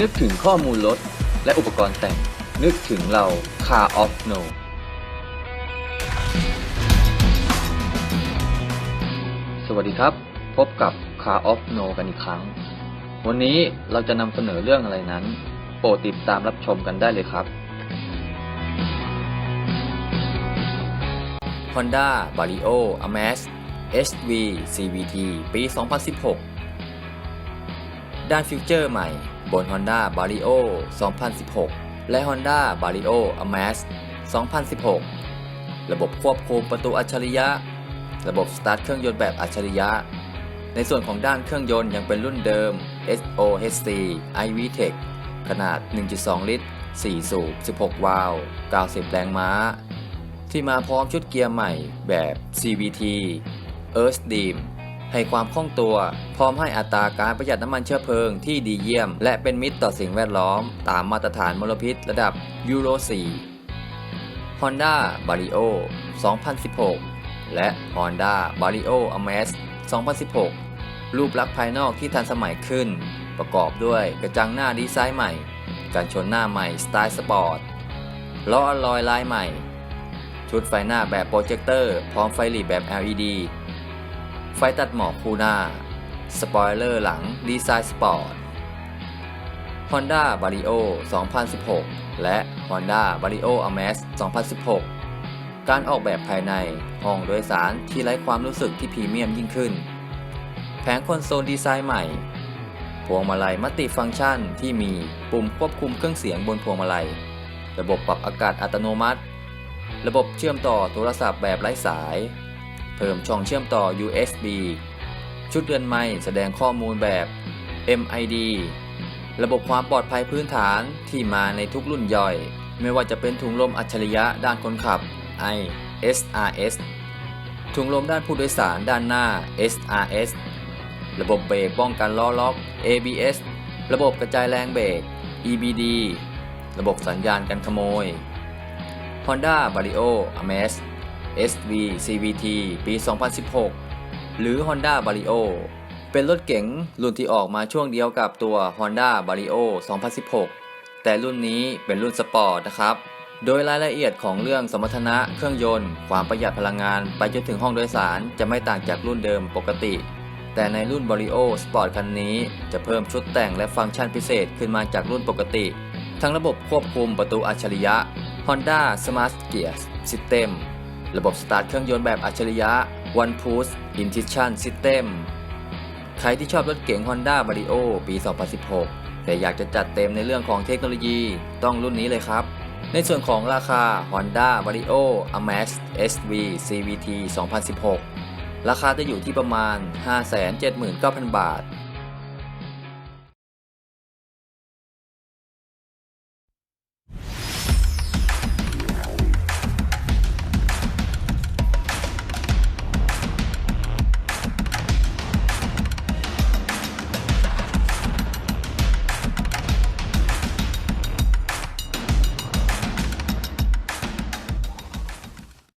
นึกถึงข้อมูลรถและอุปกรณ์แต่ง นึกถึงเรา Car of No สวัสดีครับ พบกับ Car of No กันอีกครั้ง วันนี้เราจะนำเสนอเรื่องอะไรนั้น โปรดติดตามรับชมกันได้เลยครับ Honda Vario Amax SV CVT ปี 2016 ด้านฟิวเจอร์ใหม่ บน Honda Vario 2016 และ Honda Vario Amax 2016 ระบบควบคุมประตูอัจฉริยะ ระบบสตาร์ทเครื่องยนต์แบบอัจฉริยะ ในส่วนของด้านเครื่องยนต์ยังเป็นรุ่นเดิม SOHC iVTEC ขนาด 1.2 ลิตร 4 สูบ 16 วาล์ว 90 แรงม้า ที่มาพร้อมชุดเกียร์ใหม่แบบ CVT Earth Beam ให้ความคล่องตัว พร้อมให้อัตราการประหยัดน้ำมันเชื้อเพลิงที่ดีเยี่ยม และเป็นมิตรต่อสิ่งแวดล้อม ตามมาตรฐานมลพิษระดับยูโร 4 Honda Vario 2016 และ Honda Vario Amax 2016 รูปลักษณ์ภายนอกที่ทันสมัยขึ้น ประกอบด้วยกระจังหน้าดีไซน์ใหม่ การชนหน้าใหม่สไตล์สปอร์ตล้ออลลอยลายใหม่ ชุดไฟหน้าแบบโปรเจคเตอร์ พร้อมไฟหลีแบบ LED ไฟตัดหมอกคู่หน้า สปอยเลอร์หลังดีไซน์สปอร์ต Honda Vario 2016 และ Honda Vario Amax 2016 การออกแบบภายในห้องโดยสารที่ไร้ความรู้สึกที่พรีเมียมยิ่งขึ้น แผงคอนโซลดีไซน์ใหม่ พวงมาลัยมัลติฟังก์ชันที่มีปุ่มควบคุมเครื่องเสียงบนพวงมาลัย ระบบปรับอากาศอัตโนมัติ ระบบเชื่อมต่อโทรศัพท์แบบไร้สาย เพิ่มช่องเชื่อมต่อ USB ชุดเรือนไม้แสดงข้อมูลแบบ MID ระบบความปลอดภัยพื้นฐานที่มาในทุกรุ่นย่อย ไม่ว่าจะเป็นถุงลมอัจฉริยะด้านคนขับ I SRS ถุงลมด้านผู้โดยสารด้านหน้า SRS ระบบเบรกป้องกันล้อล็อก ABS ระบบกระจายแรงเบรก EBD ระบบสัญญาณกันขโมย Honda Vario Amax SV CVT ปี 2016 หรือ Honda Vario เป็นรถเก๋งรุ่นที่ออกมาช่วงเดียวกับตัว Honda Vario 2016 แต่รุ่นนี้เป็นรุ่นสปอร์ตนะครับ โดยรายละเอียดของเรื่องสมรรถนะเครื่องยนต์ ความประหยัดพลังงานไปจนถึงห้องโดยสารจะไม่ต่างจากรุ่นเดิมปกติแต่ในรุ่น Vario Sport คันนี้จะเพิ่มชุดแต่งและฟังก์ชันพิเศษขึ้นมาจากรุ่นปกติ ทั้งระบบควบคุมประตูอัจฉริยะ Honda Smart Gear System ระบบสตาร์ทเครื่องยนต์แบบอัจฉริยะ One Push Ignition System ใครที่ชอบรถเก๋ง Honda Vario ปี 2016 แต่อยากจะจัดเต็มในเรื่องของเทคโนโลยีต้องรุ่นนี้เลยครับ ในส่วนของราคา Honda Vario Amax SV CVT 2016 ราคาจะอยู่ที่ประมาณ 579,000 บาท